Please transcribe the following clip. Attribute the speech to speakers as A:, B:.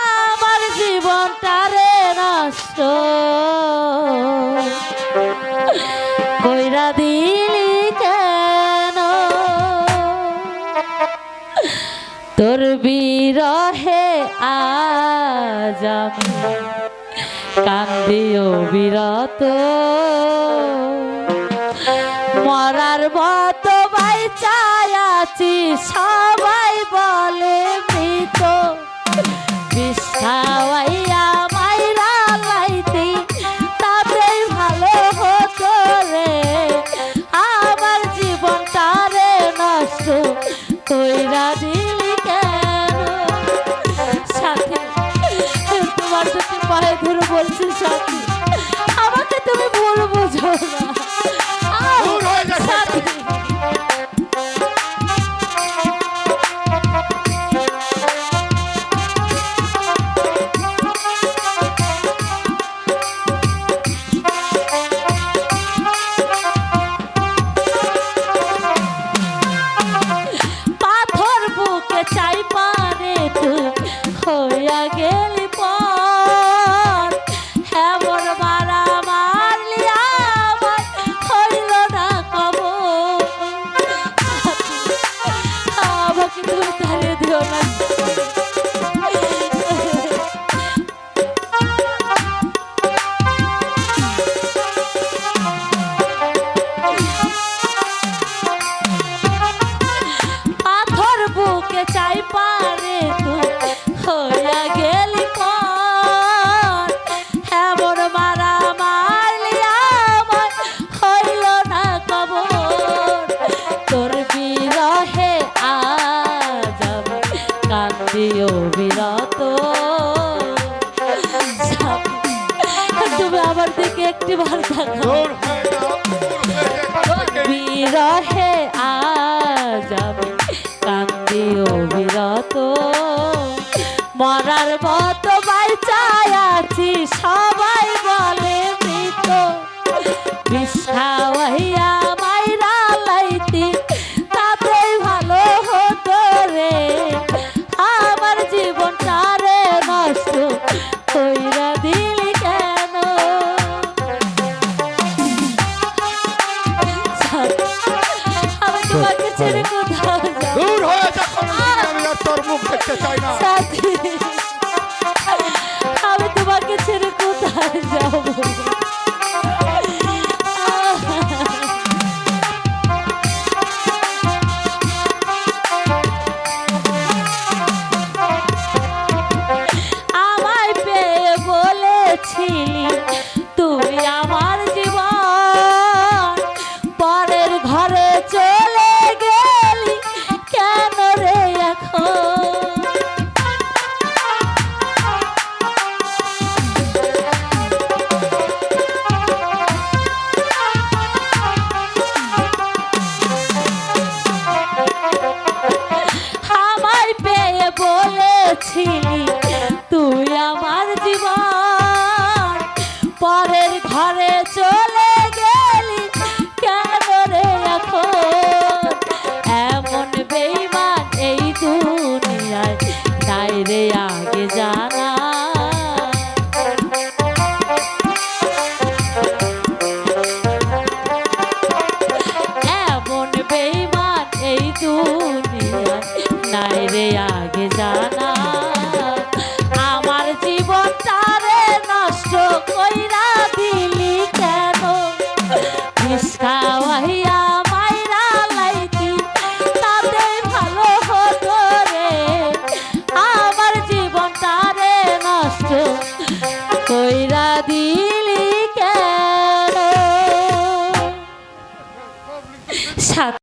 A: আমার জীবনটা তারে নষ্ট। কইরা দিলি কেন? তোর বিরহে আজ কান্দিও বিরত। মরার মতো বাইচায়
B: আছি সব ধরা
A: সাথে তোমার যদি পায়ে ধরে বলছি সাথী। প্রিয় বিরত। তুমি আমার দিকে একটি বার বিরহে আজ আমি কান্দি অবিরত মরার মতো
B: বাই চাই আছি সব করতে চাই না।
A: আমি তোমাকে ছেড়ে কোথায় যাব? খাওয়াইয়া